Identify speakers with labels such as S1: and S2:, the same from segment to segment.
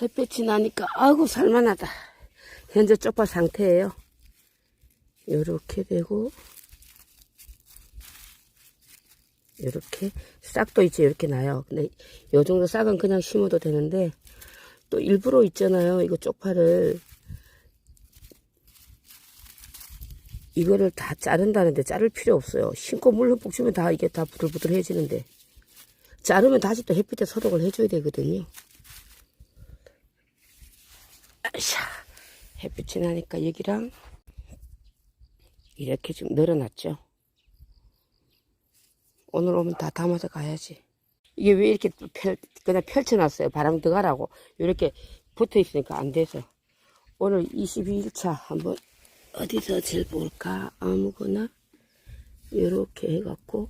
S1: 햇빛이 나니까 아이고 살만하다. 현재 쪽파 상태예요. 요렇게 되고 요렇게 싹도 이제 이렇게 나요. 근데 요 정도 싹은 그냥 심어도 되는데 또 일부러 있잖아요. 이거 쪽파를 이거를 다 자른다는데 자를 필요 없어요. 심고 물 흠뻑 주면 다 이게 다 부들부들해지는데 자르면 다시 또 햇빛에 소독을 해줘야 되거든요. 아샤 햇빛이 나니까 여기랑 이렇게 좀 늘어났죠. 오늘 오면 다 담아서 가야지. 이게 왜 이렇게 펼, 그냥 펼쳐놨어요. 바람 들어가라고. 이렇게 붙어 있으니까 안 돼서. 오늘 22일차 한번 어디서 제일 볼까? 아무거나. 이렇게 해갖고.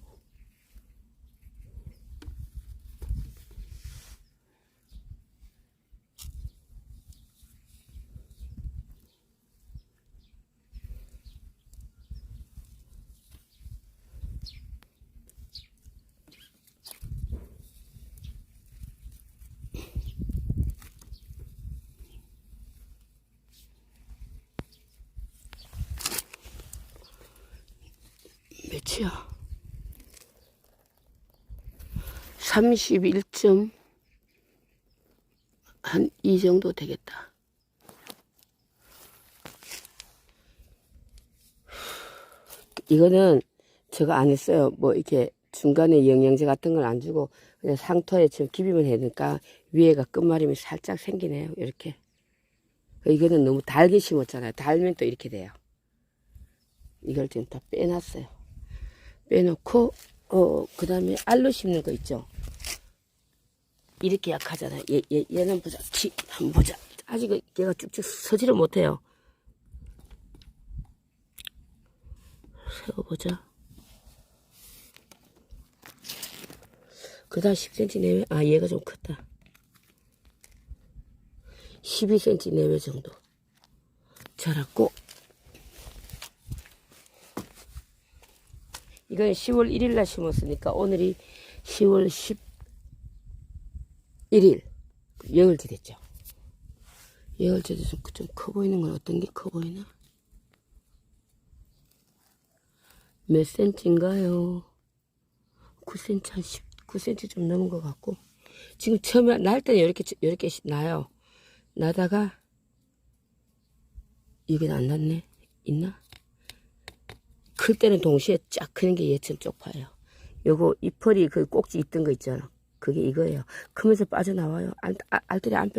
S1: 몇이야? 31점 한 이 정도 되겠다. 이거는 제가 안 했어요. 뭐 이렇게 중간에 영양제 같은 걸 안 주고 그냥 상토에 지금 기비면 해니까 위에가 끝말림이 살짝 생기네요. 이렇게. 이거는 너무 달게 심었잖아요. 달면 또 이렇게 돼요. 이걸 지금 다 빼놨어요. 빼놓고 어 그 다음에 알로 심는 거 있죠. 이렇게 약하잖아요. 얘, 얘 얘는 보자. 키 한번 보자. 아직 얘가 쭉쭉 서지를 못해요. 세워보자. 그 다음 10cm 내외. 아 얘가 좀 컸다. 12cm 내외 정도 자랐고 이건 10월 1일 날 심었으니까 오늘이 10월 11일 열흘째 됐죠. 열흘째 돼서 좀커 보이는 건 어떤 게 커 보이나? 몇 센치인가요? 9cm, 한 19cm 좀 넘은 것 같고 지금 처음에 날 때는 이렇게 이렇게 나요. 나다가 이게 안 났네. 있나? 클 때는 동시에 쫙 크는 게 얘처럼 쪽파예요. 요거 잎털이 그 꼭지 있던 거 있잖아. 그게 이거예요. 크면서 빠져나와요. 알, 알, 알들이 안 빼.